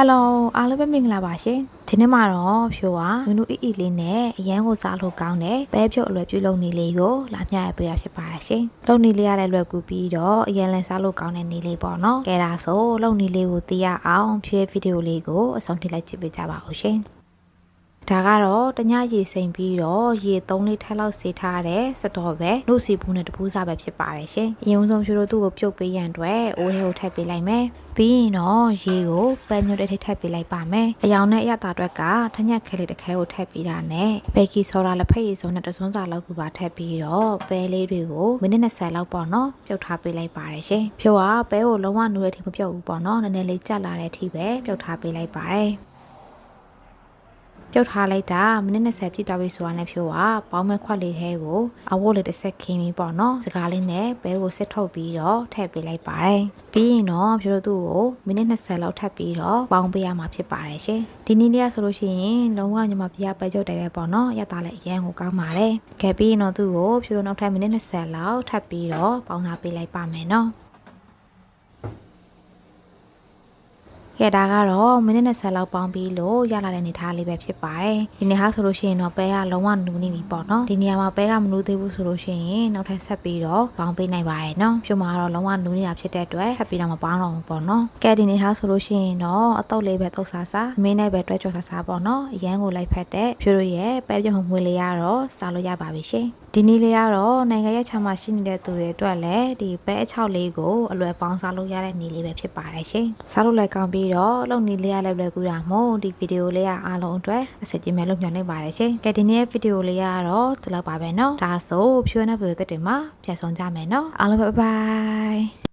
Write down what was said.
ဟယ်လိုအားလုံးပဲမင်္ဂလာပါရှင်ဒီနေ့မှာတော့ဖြိုးကနူနူအီအီလေးနဲ့အရန်ကိုစားလို့ကောင်းတယ်ပဲဖြုတ်အလွယ်ပြုလုပ်နေလေးကိုလာမျှရပေးရဖြစ်ပါတယ်ရှင်လုပ်နေလေးရတဲ့လွယ်ကူပြီးတော့အရန်လည်းစားလို့ကောင်းတဲ့နေလေးပေါ့နော်ကဲဒါဆိုလုပ်နေလေးကိုသိရအောင်ဖြည့်ဗီဒီယိုလေးကိုအဆုံးထိလိုက်ကြည့်ပေးကြပါဦးရှင် ဒါကတော့တညရေစိမ်ပြီးတော့ရေ3လေးထက်လောက်စေထားတဲ့စတော်ပဲနှုတ်စီဘူးနဲ့တပူးစားပဲဖြစ်ပါတယ်ရှင်။အရင်ဆုံးဖြိုးတို့သူ့ကိုပြုတ်ပေးရန်အတွက်အိုးထဲကိုထည့်ပေးလိုက်မယ်။ပြီးရင်တော့ရေကိုပဲမြုပ်တဲ့ထိထည့်ပေးလိုက်ပါမယ်။အယောင်နဲ့အရတာအတွက်ကထညက်ခဲလေးတစ်ခဲကိုထည့်ပေးတာနဲ့ဘေကီဆိုဒါလက်ဖက်ရည်စုံနဲ့တစွန်းစာလောက်ကိုပါထည့်ပြီးတော့ပဲလေးတွေကိုမိနစ်20လောက်ပေါ့နော်ပြုတ်ထားပေးလိုက်ပါတယ်ရှင်။ဖြိုးကပဲကိုလုံးဝနူတဲ့အထိမပြုတ်ဘူးပေါ့နော်။နည်းနည်းလေးကြက်လာတဲ့အထိပဲပြုတ်ထားပေးလိုက်ပါတယ်။ ပြုတ်ထားလိုက်တာမိနစ်20ပြည့်သွားပြီဆိုတာနဲ့ဖြိုးကပေါင်းမဲ့ခွက်လေးထဲကိုအဝတ်လေးတစ်ဆက်ခင်းပြီးပေါ့နော်စကားလေးနဲ့ဘဲကိုစစ်ထုတ်ပြီးတော့ထည့်ပေးလိုက်ပါတယ်ပြီးရင်တော့ဖြိုးတို့သူ့ကိုမိနစ်20လောက်ထပ်ပြီးတော့ပေါင်းပေးရမှာဖြစ်ပါတယ်ရှင်ဒီနေ့လေးကဆိုလို့ရှိရင်လုံးဝညမပြပဲကြုတ်တယ်ပဲပေါ့နော်ရတာလည်းအရန်ကိုကောင်းပါတယ်ခဲ့ပြီးရင်တော့သူ့ကိုဖြိုးတို့နောက်ထပ်မိနစ်20လောက်ထပ်ပြီးတော့ပေါင်းထားပေးလိုက်ပါမယ်နော် ကဲဒါကတော့မိနစ်20လောက်ပေါင်းပြီးလို့ရလာတဲ့နေသားလေးပဲဖြစ်ပါတယ်ဒီနေ့ဟာဆိုလို့ရှိရင်တော့ပဲကလုံးဝနူးနေပြီပေါ့နော်ဒီနေရာမှာပဲကမနူးသေးဘူးဆိုလို့ရှိရင်နောက်ထပ်ဆက်ပြီးတော့ပေါင်းပေးနိုင်ပါတယ်နော်ပြုံမှာတော့လုံးဝနူးနေတာဖြစ်တဲ့အတွက်ဆက်ပြီးတော့မပေါင်းတော့ဘူးပေါ့နော်ကဲဒီနေ့ဟာဆိုလို့ရှိရင်တော့အတုပ်လေးပဲတုပ်ဆာဆာမင်းနဲ့ပဲတွဲကြော်ဆာဆာပေါ့နော်အရန်ကိုလိုက်ဖက်တဲ့ဖြိုးတို့ရဲ့ပဲပြုံမွေးလေးရတော့စားလို့ရပါပြီရှင်ဒီနေ့လေးကတော့နိုင်ငံရဲ့ခြာမှာရှိနေတဲ့သူတွေအတွက်လည်းဒီပဲအချောက်လေးကိုအလွယ်ပေါင်းစားလို့ရတဲ့နေလေးပဲဖြစ်ပါတယ်ရှင်စားလို့လည်းကောင်းပြီးပြီးတော့လုံနေလေးရလောက်လွယ်ကူတာမို့ဒီဗီဒီယိုလေးကအားလုံးအတွက်အဆင်ပြေမယ်လို့မျှော်လင့်ပါတယ်ရှင်။ကဲဒီနေ့ဗီဒီယိုလေးကတော့ဒီလောက်ပါပဲနော်။ဒါဆိုဖြိုးနေဗီဒီယိုတက်တင်မှာပြန်ဆောင်ကြမယ်နော်။အားလုံးပဲဘိုင်ဘိုင်